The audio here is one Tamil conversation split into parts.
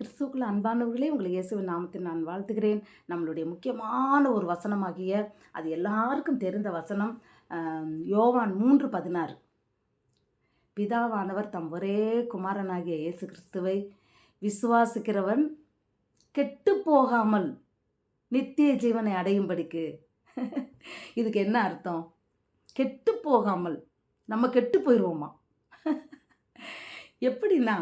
கிறிஸ்துவுக்குள்ள அன்பானவர்களே உங்களை இயேசுவின் நாமத்தில் நான் வாழ்த்துகிறேன். நம்மளுடைய முக்கியமான ஒரு வசனமாகிய அது எல்லாருக்கும் தெரிந்த வசனம் யோவான் மூன்று பதினாறு. பிதாவானவர் தம் ஒரே குமாரனாகிய இயேசு கிறிஸ்துவை விசுவாசிக்கிறவன் கெட்டு போகாமல் நித்திய ஜீவனை அடையும்படிக்கு. இதுக்கு என்ன அர்த்தம்? கெட்டு போகாமல் நம்ம கெட்டு போயிடுவோமா எப்படின்னா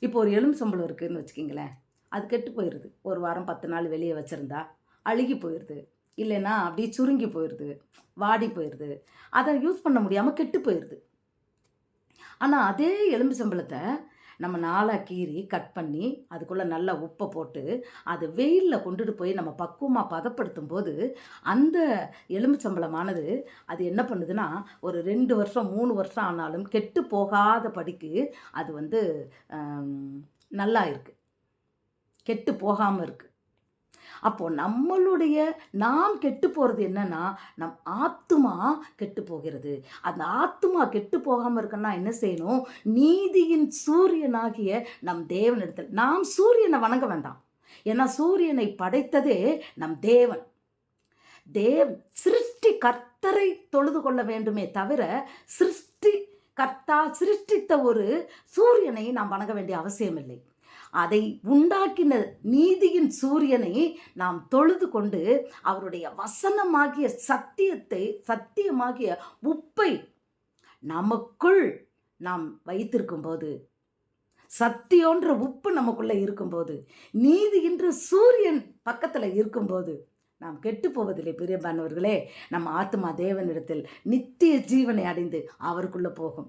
இப்போ ஒரு எலும்பு இருக்குதுன்னு வச்சுக்கிங்களேன் அது கெட்டு போயிடுது ஒரு வாரம் பத்து நாள் வெளியே வச்சுருந்தா அழுகி போயிடுது இல்லைன்னா அப்படியே சுருங்கி போயிடுது வாடி போயிடுது அதை யூஸ் பண்ண முடியாமல் கெட்டு போயிடுது ஆனால் அதே எலும்பு சம்பளத்தை நம்ம நாளாக கீறி கட் பண்ணி அதுக்குள்ளே நல்லா உப்பை போட்டு அது வெயிலில் கொண்டுட்டு போய் நம்ம பக்குவமாக பதப்படுத்தும் போது அந்த எலும்புச்சம்பளமானது அது என்ன பண்ணுதுன்னா ஒரு ரெண்டு வருஷம் மூணு வருஷம் ஆனாலும் கெட்டு போகாத படிக்கு அது வந்து நல்லா இருக்குது கெட்டு போகாமல் இருக்குது அப்போது நம்மளுடைய நாம் கெட்டு போகிறது என்னன்னா நம் ஆத்துமா கெட்டு போகிறது. அந்த ஆத்துமா கெட்டு போகாமல் இருக்குன்னா என்ன செய்யணும்? நீதியின் சூரியனாகிய நம் தேவனிடத்தில் நாம் சூரியனை வணங்க வேண்டாம். ஏன்னா சூரியனை படைத்ததே நம் தேவன். தேவ் சிருஷ்டி கர்த்தரை தொழுது கொள்ள வேண்டுமே தவிர சிருஷ்டி கர்த்தா சிருஷ்டித்த ஒரு சூரியனை நாம் வணங்க வேண்டிய அவசியமில்லை. அதை உண்டாக்கின நீதியின் சூரியனை நாம் தொழுது கொண்டு அவருடைய வசனமாகிய சத்தியத்தை சத்தியமாகிய உப்பை நமக்குள் நாம் வைத்திருக்கும் போது சத்தியோன்ற உப்பு நமக்குள்ளே இருக்கும்போது என்று சூரியன் பக்கத்தில் இருக்கும்போது நாம் கெட்டு போவதில்லை. பிரியமானவர்களே நம்ம ஆத்மா தேவனிடத்தில் நித்திய ஜீவனை அடைந்து அவருக்குள்ளே போகும்.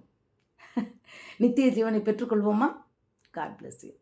நித்திய ஜீவனை பெற்றுக்கொள்வோமா? God bless you